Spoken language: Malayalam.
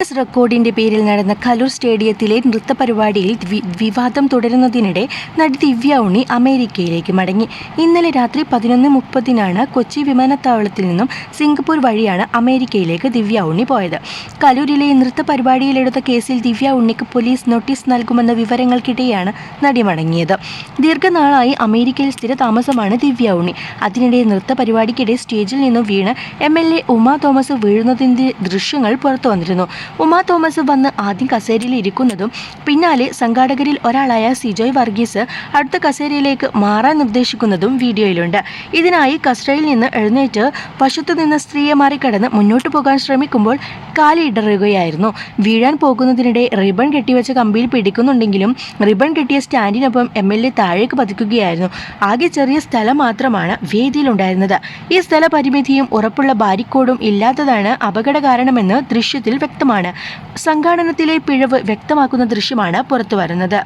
ഗിന്നസ് റെക്കോർഡിന്റെ പേരിൽ നടന്ന കലൂർ സ്റ്റേഡിയത്തിലെ നൃത്ത പരിപാടിയിൽ വിവാദം തുടരുന്നതിനിടെ നടി ദിവ്യ ഉണ്ണി അമേരിക്കയിലേക്ക് മടങ്ങി. ഇന്നലെ രാത്രി പതിനൊന്ന് മുപ്പതിനാണ് കൊച്ചി വിമാനത്താവളത്തിൽ നിന്നും സിംഗപ്പൂർ വഴിയാണ് അമേരിക്കയിലേക്ക് ദിവ്യ ഉണ്ണി പോയത്. കലൂരിലെ നൃത്ത പരിപാടിയിലെടുത്ത കേസിൽ ദിവ്യ ഉണ്ണിക്ക് പോലീസ് നോട്ടീസ് നൽകുമെന്ന വിവരങ്ങൾക്കിടെയാണ് നടി മടങ്ങിയത്. ദീർഘനാളായി അമേരിക്കയിൽ സ്ഥിരതാമസമാണ് ദിവ്യ ഉണ്ണി. അതിനിടെ നൃത്ത പരിപാടിക്കിടെ സ്റ്റേജിൽ നിന്നും വീണ് M L A Uma Thomas വീഴുന്നതിന്റെ ദൃശ്യങ്ങൾ പുറത്തു വന്നിരുന്നു ഉമാ തോമസ് വന്ന് ആദ്യം കസേരയിൽ ഇരിക്കുന്നതും പിന്നാലെ സംഘാടകരിൽ ഒരാളായ സിജോയ് വർഗീസ് അടുത്ത കസേരയിലേക്ക് മാറാൻ നിർദ്ദേശിക്കുന്നതും വീഡിയോയിലുണ്ട്. ഇതിനായി കസേരയിൽ നിന്ന് എഴുന്നേറ്റ് വശത്തു നിന്ന് സ്ത്രീയെ മാറിക്കടന്ന് മുന്നോട്ട് പോകാൻ ശ്രമിക്കുമ്പോൾ കാലിടറുകയായിരുന്നു. വീഴാൻ പോകുന്നതിനിടെ റിബൺ കെട്ടിവെച്ച കമ്പിയിൽ പിടിക്കുന്നുണ്ടെങ്കിലും റിബൺ കെട്ടിയ സ്റ്റാൻഡിനൊപ്പം എം എൽ എ താഴേക്ക് പതിക്കുകയായിരുന്നു. ആകെ ചെറിയ സ്ഥലം മാത്രമാണ് വേദിയിലുണ്ടായിരുന്നത്. ഈ സ്ഥലപരിമിതിയും ഉറപ്പുള്ള ബാരിക്കോഡും ഇല്ലാത്തതാണ് അപകട കാരണമെന്ന് ദൃശ്യത്തിൽ വ്യക്തമാണ് സംഘാടനത്തിലെ പിഴവ് വ്യക്തമാക്കുന്ന ദൃശ്യമാണ് പുറത്തുവരുന്നത്.